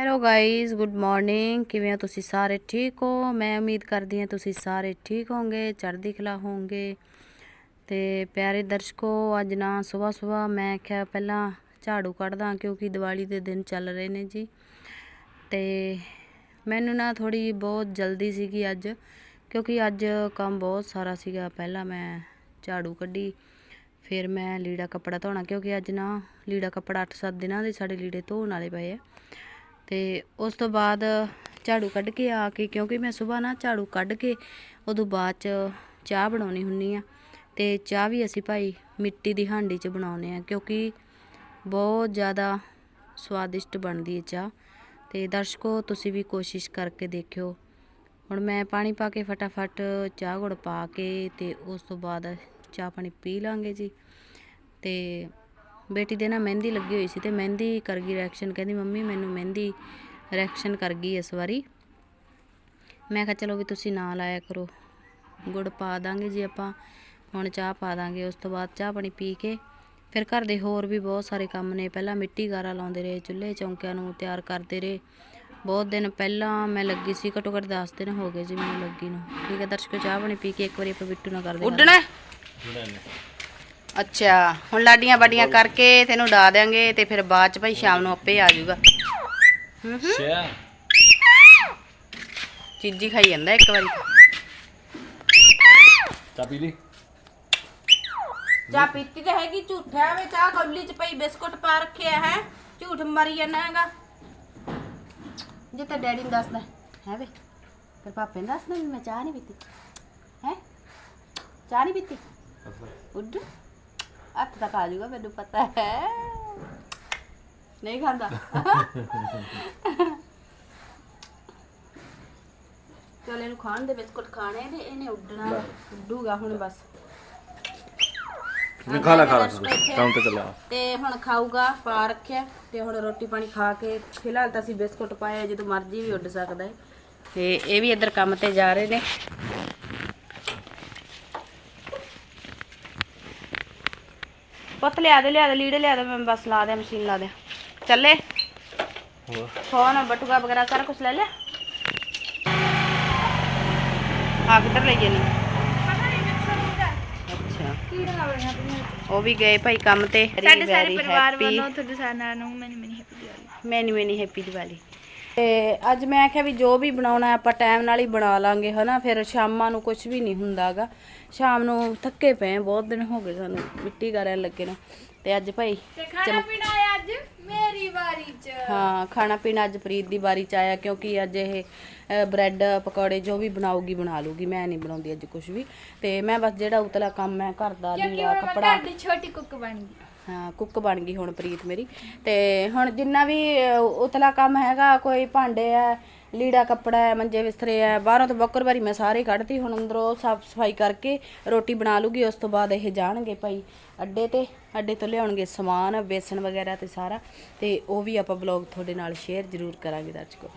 Hello guys good morning ਕਿਵੇਂ ਹੋ ਤੁਸੀਂ ਸਾਰੇ ਠੀਕ ਹੋ? ਮੈਂ ਉਮੀਦ ਕਰਦੀ ਹਾਂ ਤੁਸੀਂ ਸਾਰੇ ਠੀਕ ਹੋਵੋਗੇ, ਚੜ੍ਹਦੀ ਕਲਾ ਹੋਵੋਗੇ। ਤੇ ਪਿਆਰੇ ਦਰਸ਼ਕੋ, ਅੱਜ ਨਾ ਸਵੇਰ ਸਵੇਰ ਮੈਂ ਕਿਹਾ ਪਹਿਲਾਂ ਝਾੜੂ ਕੱਢਦਾ ਕਿਉਂਕਿ ਦੀਵਾਲੀ ਦੇ ਦਿਨ ਚੱਲ ਰਹੇ ਨੇ ਜੀ। ਤੇ ਮੈਨੂੰ ਨਾ ਥੋੜੀ ਬਹੁਤ ਜਲਦੀ ਸੀਗੀ ਅੱਜ, ਕਿਉਂਕਿ ਅੱਜ ਕੰਮ ਬਹੁਤ ਸਾਰਾ ਸੀਗਾ। ਪਹਿਲਾਂ ਮੈਂ ਝਾੜੂ ਕੱਢੀ, ਫਿਰ ਮੈਂ ਲੀੜਾ ਕੱਪੜਾ ਧੋਣਾ, ਕਿਉਂਕਿ ਅੱਜ ਨਾ ਲੀੜਾ ਕੱਪੜਾ 8-7 ਦਿਨਾਂ ਦੇ ਸਾਡੇ ਲੀੜੇ ਧੋਣ ਵਾਲੇ ਪਏ ਆ। ਤੇ ਉਸ ਤੋਂ ਬਾਅਦ ਝਾੜੂ ਕੱਢ ਕੇ ਆ ਕੇ, ਕਿਉਂਕਿ ਮੈਂ ਸਵੇਰ ਨਾ ਝਾੜੂ ਕੱਢ ਕੇ ਉਦੋਂ ਬਾਅਦ ਚ ਚਾਹ ਬਣਾਉਣੀ ਹੁੰਨੀ ਆ। ਤੇ ਚਾਹ ਵੀ ਅਸੀਂ ਭਾਈ ਮਿੱਟੀ ਦੀ ਹਾਂਡੀ 'ਚ ਬਣਾਉਨੇ ਆ, ਕਿਉਂਕਿ ਬਹੁਤ ਜ਼ਿਆਦਾ ਸਵਾਦਿਸ਼ਟ ਬਣਦੀ ਹੈ ਚਾਹ। ਤੇ ਦਰਸ਼ਕੋ, ਤੁਸੀਂ ਵੀ ਕੋਸ਼ਿਸ਼ ਕਰਕੇ ਦੇਖਿਓ। ਹੁਣ ਮੈਂ ਪਾਣੀ ਪਾ ਕੇ ਫਟਾਫਟ ਚਾਹ ਗੁੜ ਪਾ ਕੇ ਤੇ ਉਸ ਤੋਂ ਬਾਅਦ ਚਾਹ ਪਾਣੀ ਪੀ ਲਾਂਗੇ ਜੀ। ਤੇ ਬੇਟੀ ਦੇ ਨਾ ਮਹਿੰਦੀ ਲੱਗੀ ਹੋਈ ਸੀ ਤੇ ਮਹਿੰਦੀ ਕਰ ਗਈ ਰਿਐਕਸ਼ਨ ਕਹਿੰਦੀ ਮੰਮੀ ਮੈਨੂੰ ਮਹਿੰਦੀ ਰਿਐਕਸ਼ਨ ਕਰ ਗਈ ਇਸ ਵਾਰੀ। ਮੈਂ ਕਿਹਾ ਚਲੋ ਵੀ ਤੁਸੀਂ ਨਾ ਲਾਇਆ ਕਰੋ। ਗੁੜ ਪਾ ਦਾਂਗੇ ਜੀ ਆਪਾਂ। ਹੁਣ ਚਾਹ ਪਾ ਦਾਂਗੇ। ਉਸ ਤੋਂ ਬਾਅਦ ਚਾਹ ਪਾਣੀ ਪੀ ਕੇ ਫਿਰ ਘਰ ਦੇ ਹੋਰ ਵੀ ਬਹੁਤ ਸਾਰੇ ਕੰਮ ਨੇ। ਪਹਿਲਾਂ ਮਿੱਟੀ ਗਾਰਾ ਲਾਉਂਦੇ ਰਹੇ ਚੁੱਲ੍ਹੇ ਚੌਂਕਿਆਂ ਨੂੰ ਤਿਆਰ ਕਰਦੇ ਰਹੇ। ਬਹੁਤ ਦਿਨ ਪਹਿਲਾਂ ਮੈਂ ਲੱਗੀ ਸੀ ਘੱਟੋ ਘੱਟ 10 ਦਿਨ ਹੋ ਗਏ ਜੀ ਮੈਨੂੰ ਲੱਗੀ ਨੂੰ। ਠੀਕ ਹੈ ਦਰਸ਼ਕੋ ਚਾਹ ਪਾਣੀ ਪੀ ਕੇ ਇੱਕ ਵਾਰੀ ਆਪਾਂ ਬਿੱਟੂ ਨਾਲ ਕਰਦੇ ਉੱਡਣਾ ਅੱਛਾ ਹੁਣ ਲਾਡੀਆਂ ਬਾਡੀਆਂ ਕਰਕੇ ਤੈਨੂੰ ਡਾ ਦਿਆਂਗੇ ਤੇ ਫਿਰ ਬਾਅਦ ਚ ਭਾਈ ਸ਼ਾਮ ਨੂੰ ਆਪੇ ਆ ਜਾਊਗਾ। ਹੂੰ ਹੂੰ। ਸਿਆ ਚੀਜ਼ੀ ਖਾਈ ਜਾਂਦਾ ਇੱਕ ਵਾਰੀ। ਚਾਪੀ ਦੀ ਚਾਹ ਪੀਤੀ ਤੇ ਹੈਗੀ ਝੂਠਾ ਵੇ ਚਾਹ ਕੌਲੀ ਚ ਪਈ ਬਿਸਕੁਟ ਪਾ ਰੱਖਿਆ ਹੈ। ਝੂਠ ਮਾਰੀ ਜਾਂਦਾ ਹੈਗਾ। ਜੇ ਤਾਂ ਡੈਡੀ ਨੂੰ ਦੱਸਦਾ। ਹੈ ਵੇ ਫਿਰ ਪਾਪੇ ਨੂੰ ਦੱਸਦਾ ਵੀ ਮੈਂ ਚਾਹ ਨਹੀਂ ਪੀਤੀ। ਹੈ? ਚਾਹ ਨਹੀਂ ਪੀਤੀ? ਉੱਡ। ਹੱਥ ਤੱਕ ਆ ਜਾਊਗਾ ਮੈਨੂੰ ਪਤਾ ਹੈ। ਨਹੀਂ ਖਾਂਦਾ। ਚਲ ਇਹਨੂੰ ਖਾਣ ਦੇ ਬਿਸਕੁਟ ਖਾਣੇ ਤੇ ਇਹਨੇ ਉੱਡਣਾ ਉੱਡੂਗਾ ਹੁਣ ਬਸ। ਨਹੀਂ ਖਾ ਲੈ ਖਾ ਲੈ। ਕੰਮ ਤੇ ਚੱਲਿਆ। ਤੇ ਹੁਣ ਖਾਊਗਾ ਪਾ ਰੱਖਿਆ ਤੇ ਹੁਣ ਰੋਟੀ ਪਾਣੀ ਖਾ ਕੇ ਫਿਲਹਾਲ ਤਾਂ ਅਸੀਂ ਬਿਸਕੁਟ ਪਾਏ ਆ, ਜਦੋਂ ਮਰਜ਼ੀ ਵੀ ਉੱਡ ਸਕਦਾ ਹੈ। ਤੇ ਇਹ ਵੀ ਇੱਧਰ ਕੰਮ ਤੇ ਜਾ ਰਹੇ ਨੇ। ਪੁੱਤ ਲਿਆ ਦੇ ਲਿਆ ਦੇ ਲੀੜੇ ਲਿਆ ਦੇ ਮੈਂ ਬਸ ਲਾ ਦਿਆਂ ਮਸ਼ੀਨ ਲਾ ਦਿਆਂ। ਚੱਲੇ। ਹੋਰ? ਫੋਨ ਬਟੂਆ ਵਗੈਰਾ ਸਾਰਾ ਕੁਝ ਲੈ ਲਿਆ। ਆ ਕਿੱਧਰ ਲਈ ਜਾਨੀ? ਅੱਛਾ। ਉਹ ਵੀ ਗਏ ਭਾਈ ਕੰਮ ਤੇ। ਸਾਡੇ ਸਾਰੇ ਪਰਿਵਾਰ। ਵੱਲੋਂ ਤੁਹਾਡੇ ਸਾਰਿਆਂ ਨੂੰ many many happy Diwali. Many many happy Diwali. ਤੇ ਅੱਜ ਮੈਂ ਆਖਿਆ ਵੀ ਜੋ ਵੀ ਬਣਾਉਣਾ ਆਪਾਂ ਟਾਈਮ ਨਾਲ ਹੀ ਬਣਾ ਲਾਂਗੇ ਹਨਾ? ਫਿਰ ਸ਼ਾਮਾਂ ਨੂੰ ਕੁਝ ਵੀ ਨਹੀਂ ਹੁੰਦਾਗਾ ਸ਼ਾਮ ਨੂੰ ਥੱਕੇ ਪਏ ਬਹੁਤ ਦਿਨ ਹੋ ਗਏ ਸਾਨੂੰ ਮਿੱਟੀ ਗਾਰਿਆਂ ਲੱਗੇ ਨੂੰ। ਤੇ ਅੱਜ ਭਾਈ ਖਾਣਾ ਪੀਣਾ ਹੈ ਅੱਜ? ਮੇਰੀ ਵਾਰੀ ਚ। ਹਾਂ ਖਾਣਾ ਪੀਣਾ ਅੱਜ ਪ੍ਰੀਤ ਦੀ ਵਾਰੀ ਚ ਆਇਆ ਕਿਉਂਕਿ ਅੱਜ ਇਹ ਬ੍ਰੈਡ ਪਕੌੜੇ ਜੋ ਵੀ ਬਣਾਉਗੀ ਬਣਾ ਲੂਗੀ ਮੈਂ ਨਹੀਂ ਬਣਾਉਂਦੀ ਅੱਜ ਕੁਝ ਵੀ। ਤੇ ਮੈਂ ਬਸ ਜਿਹੜਾ ਉਤਲਾ ਕੰਮ ਹੈ ਘਰ ਦਾ ਲੀੜਾ ਮੈਂ ਕੱਪੜਾ। ਛੋਟੀ ਕੁੱਕ ਬਣ ਗਈ। ਕੁੱਕ ਬਣ ਗਈ ਹੁਣ ਪ੍ਰੀਤ ਮੇਰੀ। ਤੇ ਹੁਣ ਜਿੰਨਾ ਵੀ ਉਤਲਾ ਕੰਮ ਹੈਗਾ, ਕੋਈ ਭਾਂਡੇ ਆ ਲੀੜਾ ਕੱਪੜਾ ਹੈ ਮੰਜੇ ਬਿਸਤਰੇ ਹੈ ਬਾਹਰੋਂ ਤਾਂ ਬੱਕਰ ਵਾਰੀ ਮੈਂ ਸਾਰੇ ਕੱਢਤੀ, ਹੁਣ ਅੰਦਰੋਂ ਸਾਫ਼ ਸਫ਼ਾਈ ਕਰਕੇ ਰੋਟੀ ਬਣਾ ਲੂਗੀ, ਉਸ ਤੋਂ ਬਾਅਦ ਇਹ ਜਾਣਗੇ ਭਾਈ ਅੱਡੇ ਤੇ, ਅੱਡੇ ਤੋਂ ਲਿਆਉਣਗੇ ਸਮਾਨ ਬੇਸਣ ਵਗੈਰਾ ਤੇ ਸਾਰਾ, ਤੇ ਉਹ ਵੀ ਆਪਾਂ ਬਲੌਗ ਤੁਹਾਡੇ ਨਾਲ ਸ਼ੇਅਰ ਜ਼ਰੂਰ ਕਰਾਂਗੇ ਦਰਸ਼ਕੋ।